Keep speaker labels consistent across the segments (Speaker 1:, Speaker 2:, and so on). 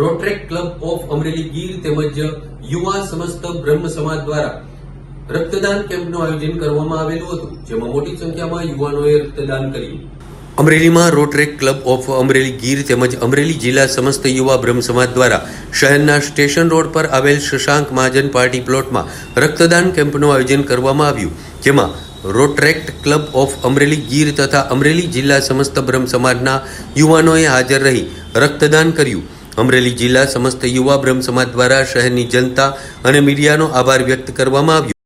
Speaker 1: Rotaract club of Amreli Gir તેમજ યુવા સમસ્ત બ્રહ્મ સમાજ દ્વારા રક્તદાન કેમ્પનું આયોજન કરવામાં આવેલું હતું, જેમાં મોટી સંખ્યામાં યુવાનોએ રક્તદાન કર્યું. અમરેલીમાં Rotaract club of Amreli Gir તેમજ અમરેલી જિલ્લા સમસ્ત યુવા બ્રહ્મ સમાજ દ્વારા શહેરના સ્ટેશન રોડ પર આવેલ શશાંક મહાજન પાર્ટી પ્લોટમાં રક્તદાન કેમ્પનું આયોજન કરવામાં આવ્યું, જેમાં Rotaract club of Amreli Gir તથા અમરેલી જિલ્લા સમસ્ત બ્રહ્મ સમાજના યુવાનોએ હાજર રહી રક્તદાન કર્યું. અમરેલી જિલ્લા સમસ્ત યુવા બ્રહ્મ સમાજ દ્વારા શહેરની જનતા અને મીડિયાનો આભાર વ્યક્ત કરવામાં આવ્યો.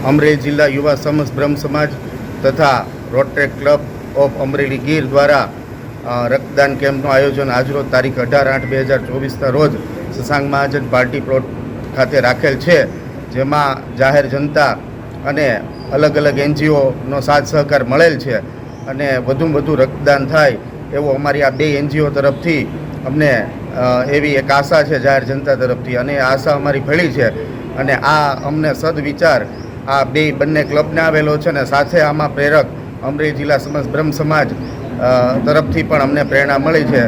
Speaker 2: અમરેલી જિલ્લા યુવા સમસ્ત બ્રહ્મ સમાજ તથા Rotaract club of Amreli Gir દ્વારા રક્તદાન કેમ્પનું આયોજન આજરોજ તારીખ અઢાર આઠ બે હજાર ચોવીસના રોજ સસાંગ મહાજન પાર્ટી પ્લોટ ખાતે રાખેલ છે, જેમાં જાહેર જનતા અને અલગ અલગ એનજીઓનો સાથ સહકાર મળેલ છે અને વધુમાં વધુ રક્તદાન થાય એવો અમારી આ બે એનજીઓ તરફથી અમને એવી એક આશા છે જાહેર જનતા તરફથી અને આશા અમારી ફળી છે અને આ અમને સદવિચાર આ બે બંને ક્લબને આવેલો છે અને સાથે આમાં પ્રેરક અમરેલી જિલ્લા સમસ્ત બ્રહ્મ સમાજ તરફથી પણ અમને પ્રેરણા મળી છે.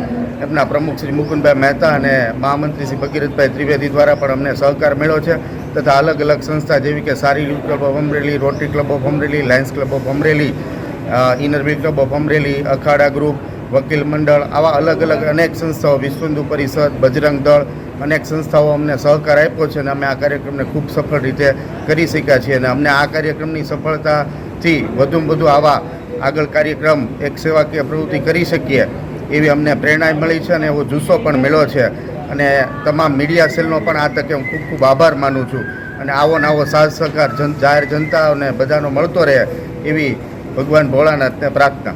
Speaker 2: એમના પ્રમુખ શ્રી મુકુંદભાઈ મહેતા અને મહામંત્રી શ્રી ભગીરથભાઈ ત્રિવેદી દ્વારા પણ અમને સહકાર મળ્યો છે તથા અલગ અલગ સંસ્થા જેવી કે સારી youth club of Amreli, Rotary club of Amreli, Lions club of Amreli inner wheel club of Amreli, Akhada group, વકીલ મંડળ આવા અલગ અલગ અનેક સંસ્થાઓ વિશ્વ હિન્દુ પરિષદ, બજરંગ દળ અનેક સંસ્થાઓ અમને સહકાર આપ્યો છે અને અમે આ કાર્યક્રમને ખૂબ સફળ રીતે કરી શક્યા છીએ અને અમને આ કાર્યક્રમની સફળતાથી વધુમાં વધુ આવા આગળ કાર્યક્રમ, એક સેવાકીય પ્રવૃત્તિ કરી શકીએ એવી અમને પ્રેરણા મળી છે અને એવો જુસ્સો પણ મળ્યો છે. અને તમામ મીડિયા સેલનો પણ આ તકે હું ખૂબ ખૂબ આભાર માનું છું. અને આવો ને આવો સાથ સહકાર જાહેર જનતા અને બધાનો મળતો રહે એવી ભગવાન ભોળાનાથને પ્રાર્થના.